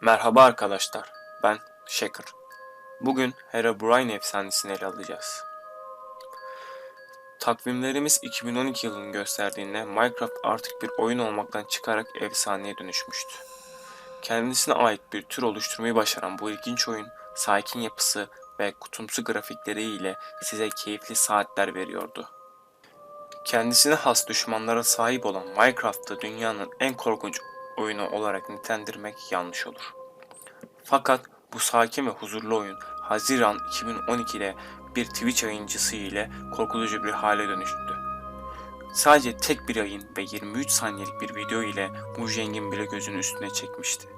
Merhaba arkadaşlar, ben Shaker. Bugün Herobrine efsanesini ele alacağız. Takvimlerimiz 2012 yılını gösterdiğinde Minecraft artık bir oyun olmaktan çıkarak efsaneye dönüşmüştü. Kendisine ait bir tür oluşturmayı başaran bu ilginç oyun, sakin yapısı ve kutumsu grafikleriyle size keyifli saatler veriyordu. Kendisine has düşmanlara sahip olan Minecraft'ı dünyanın en korkunç oyunu olarak nitelendirmek yanlış olur. Fakat bu sakin ve huzurlu oyun Haziran 2012'de bir Twitch yayıncısı ile korkutucu bir hale dönüştü. Sadece tek bir yayın ve 23 saniyelik bir video ile Mujang'in bile gözünü üstüne çekmişti.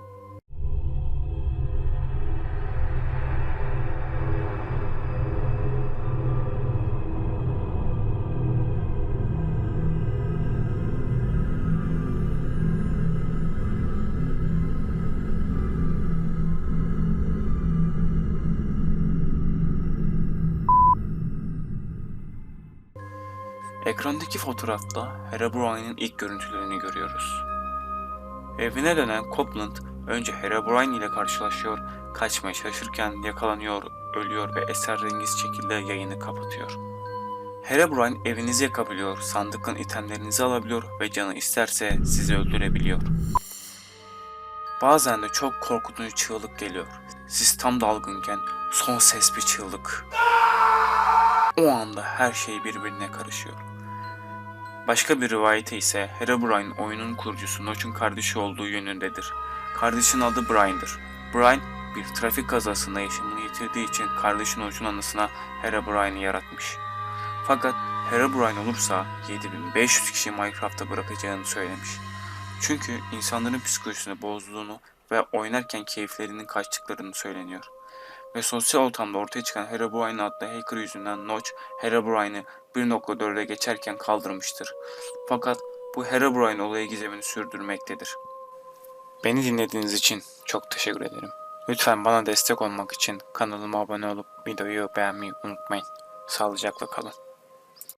Ekrandaki fotoğrafta Herobrine'in ilk görüntülerini görüyoruz. Evine dönen Copeland önce Herobrine ile karşılaşıyor, kaçmaya çalışırken yakalanıyor, ölüyor ve esrarengiz şekilde yayını kapatıyor. Herobrine evinizi yakabiliyor, sandıktan itemlerinizi alabiliyor ve canı isterse sizi öldürebiliyor. Bazen de çok korkutucu çığlık geliyor. Siz tam dalgınken son ses bir çığlık. O anda her şey birbirine karışıyor. Başka bir rivayete ise Herobrine oyunun kurucusu Notch'un kardeşi olduğu yönündedir. Kardeşinin adı Brian'dır. Brian bir trafik kazasında yaşamını yitirdiği için kardeşi Notch'un anısına Herobrine'i yaratmış. Fakat Herobrine olursa 7500 kişi Minecraft'ta bırakacağını söylemiş. Çünkü insanların psikolojisini bozduğunu ve oynarken keyiflerinin kaçtıklarını söyleniyor. Ve sosyal ortamda ortaya çıkan Herobrine adlı hacker yüzünden Notch, Herobrine'ı 1.4'e geçerken kaldırmıştır. Fakat bu Herobrine olayı gizemini sürdürmektedir. Beni dinlediğiniz için çok teşekkür ederim. Lütfen bana destek olmak için kanalıma abone olup videoyu beğenmeyi unutmayın. Sağlıcakla kalın.